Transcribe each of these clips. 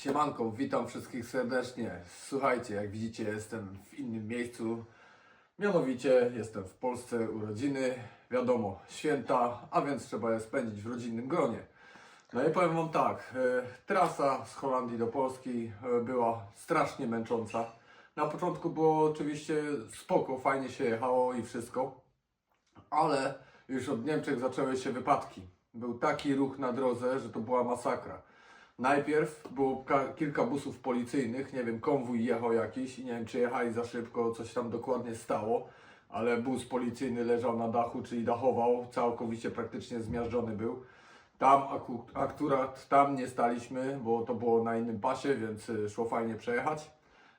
Siemanko, witam wszystkich serdecznie. Słuchajcie, jak widzicie, jestem w innym miejscu. Mianowicie jestem w Polsce, urodziny, wiadomo, święta, a więc trzeba je spędzić w rodzinnym gronie. No i powiem Wam tak, e, trasa z Holandii do Polski e, była strasznie męcząca. Na początku było oczywiście spoko, fajnie się jechało i wszystko, ale już od Niemczech zaczęły się wypadki. Był taki ruch na drodze, że to była masakra. Najpierw było ka- kilka busów policyjnych, nie wiem, konwój jechał jakiś nie wiem, czy jechali za szybko, coś tam dokładnie stało, ale bus policyjny leżał na dachu, czyli dachował, całkowicie praktycznie zmiażdżony był. Tam aku- akurat tam nie staliśmy, bo to było na innym pasie, więc y, szło fajnie przejechać.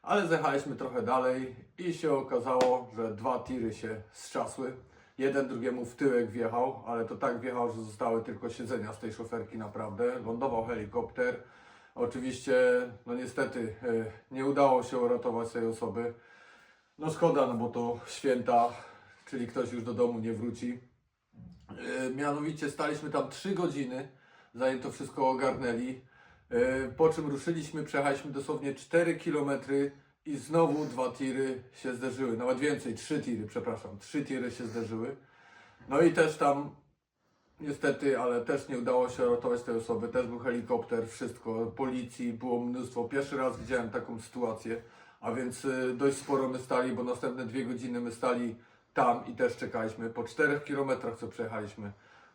Ale zjechaliśmy trochę dalej i się okazało, że dwa tiry się zczasły. Jeden drugiemu w tyłek wjechał, ale to tak wjechał, że zostały tylko siedzenia z tej szoferki naprawdę. Lądował helikopter. Oczywiście, no niestety, e, nie udało się uratować tej osoby. No szkoda, no bo to święta, czyli ktoś już do domu nie wróci. E, Mianowicie staliśmy tam 3 godziny, zanim to wszystko ogarnęli. E, Po czym ruszyliśmy, przejechaliśmy dosłownie 4 km i znowu dwa tiry się zderzyły. Nawet więcej, 3 tiry, przepraszam. 3 tiry się zderzyły. No i też tam niestety, ale też nie udało się ratować tej osoby. Też był helikopter, wszystko, policji, było mnóstwo. Pierwszy raz widziałem taką sytuację, a więc y, dość sporo my stali, bo następne dwie godziny my stali tam i też czekaliśmy. Po 4 kilometrach co przejechaliśmy.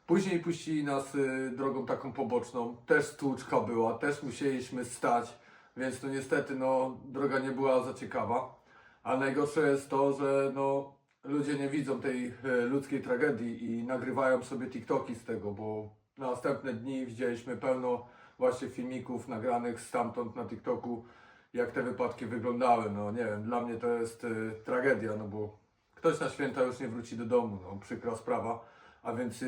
Później puścili nas y, drogą taką poboczną, też stłuczka była, też musieliśmy stać, więc no niestety no droga nie była za ciekawa. A najgorsze jest to, że no ludzie nie widzą tej e, ludzkiej tragedii i nagrywają sobie TikToki z tego, bo na następne dni widzieliśmy pełno właśnie filmików nagranych stamtąd na TikToku, jak te wypadki wyglądały. No nie wiem, dla mnie to jest e, tragedia, no bo ktoś na święta już nie wróci do domu, no przykra sprawa. A więc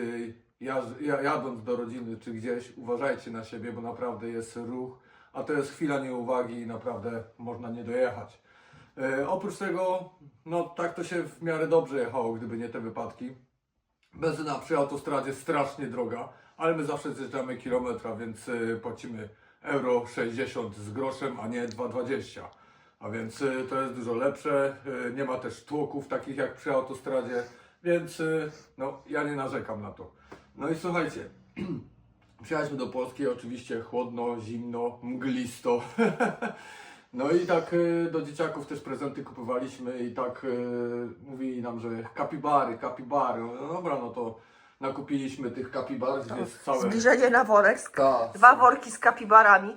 ja, ja, jadąc do rodziny czy gdzieś, uważajcie na siebie, bo naprawdę jest ruch, a to jest chwila nieuwagi i naprawdę można nie dojechać. E, oprócz tego, no tak to się w miarę dobrze jechało, gdyby nie te wypadki. Benzyna przy autostradzie strasznie droga, ale my zawsze zjeżdżamy kilometra, więc e, płacimy euro 60 z groszem, a nie 2,20. A więc e, to jest dużo lepsze. Nie ma też tłoków takich jak przy autostradzie, więc no ja nie narzekam na to. No i słuchajcie, Przyjechaliśmy do Polski, oczywiście chłodno, zimno, mglisto. No i tak y, do dzieciaków też prezenty kupowaliśmy i tak y, mówili nam, że kapibary, kapibary. No dobra, no to nakupiliśmy tych kapibar, gdzie jest całe... Zbliżenie na worek. Tak, Dwa są- worki z kapibarami.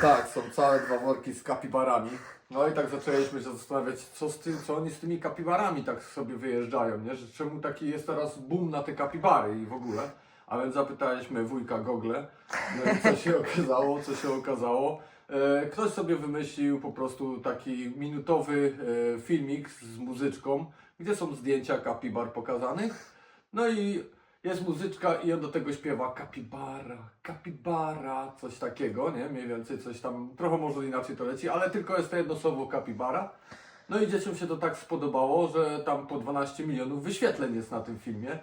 Tak, są całe dwa worki z kapibarami. No i tak zaczęliśmy się zastanawiać, co, z tym, co oni z tymi kapibarami tak sobie wyjeżdżają, nie? Że czemu taki jest teraz boom na te kapibary i w ogóle. A więc zapytaliśmy wujka Gogle, no i co się okazało, co się okazało. E, ktoś sobie wymyślił po prostu taki minutowy e, filmik z muzyczką, gdzie są zdjęcia kapibar pokazanych. No i jest muzyczka i on do tego śpiewa kapibara, kapibara, coś takiego, nie? Mniej więcej coś tam, trochę może inaczej to leci, ale tylko jest to jedno słowo kapibara. No i dzieciom się to tak spodobało, że tam po 12 milionów wyświetleń jest na tym filmie.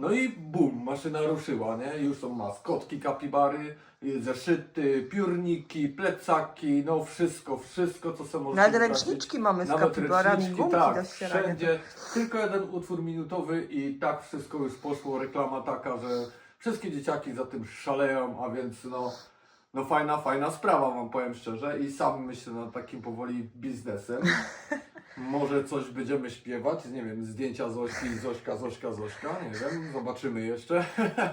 No i bum, maszyna ruszyła, nie? Już są maskotki kapibary, zeszyty, piórniki, plecaki, no wszystko, wszystko co są możliwe. Nawet ręczniczki mamy z Nawet kapibarami, ręczniczki, gumki tak, do ścierania. wszędzie. Tylko jeden utwór minutowy i tak wszystko już poszło. Reklama taka, że wszystkie dzieciaki za tym szaleją, a więc no, no fajna, fajna sprawa wam powiem szczerze i sam myślę nad takim powoli biznesem. Może coś będziemy śpiewać, nie wiem, zdjęcia Zośki, Zośka, Zośka, Zośka, nie wiem, zobaczymy jeszcze.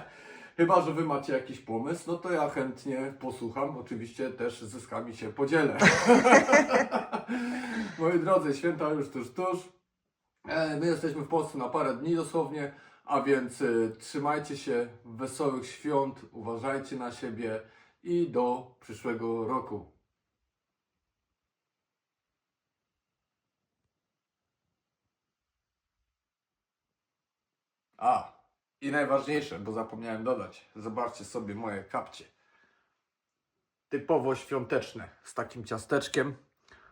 Chyba, że wy macie jakiś pomysł, no to ja chętnie posłucham. Oczywiście też zyskami się podzielę. Moi drodzy, święta już tuż, tuż. E, My jesteśmy w Polsce na parę dni dosłownie, a więc e, trzymajcie się wesołych świąt, uważajcie na siebie i do przyszłego roku. A, i najważniejsze, bo zapomniałem dodać, zobaczcie sobie moje kapcie. Typowo świąteczne, z takim ciasteczkiem.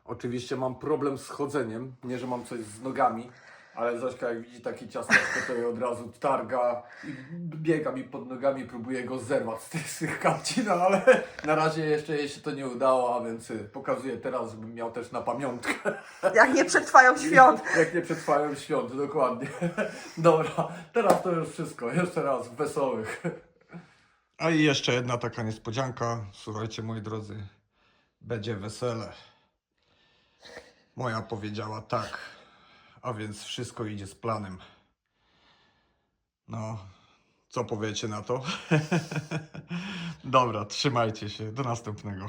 Oczywiście mam problem z chodzeniem, nie że mam coś z nogami, Ale Zośka jak widzi taki ciasteczko, to je od razu targa i biega mi pod nogami, próbuje go zerwać z tych, z tych kapci, no ale na razie jeszcze jej się to nie udało, a więc y, pokazuję teraz, żebym miał też na pamiątkę. Jak nie przetrwają świąt. Jak nie przetrwają świąt, dokładnie. Dobra, teraz to już wszystko. Jeszcze raz, wesołych. A i jeszcze jedna taka niespodzianka. Słuchajcie, moi drodzy, będzie wesele. Moja powiedziała tak, a więc wszystko idzie z planem. No, co powiecie na to? Dobra, trzymajcie się. Do następnego.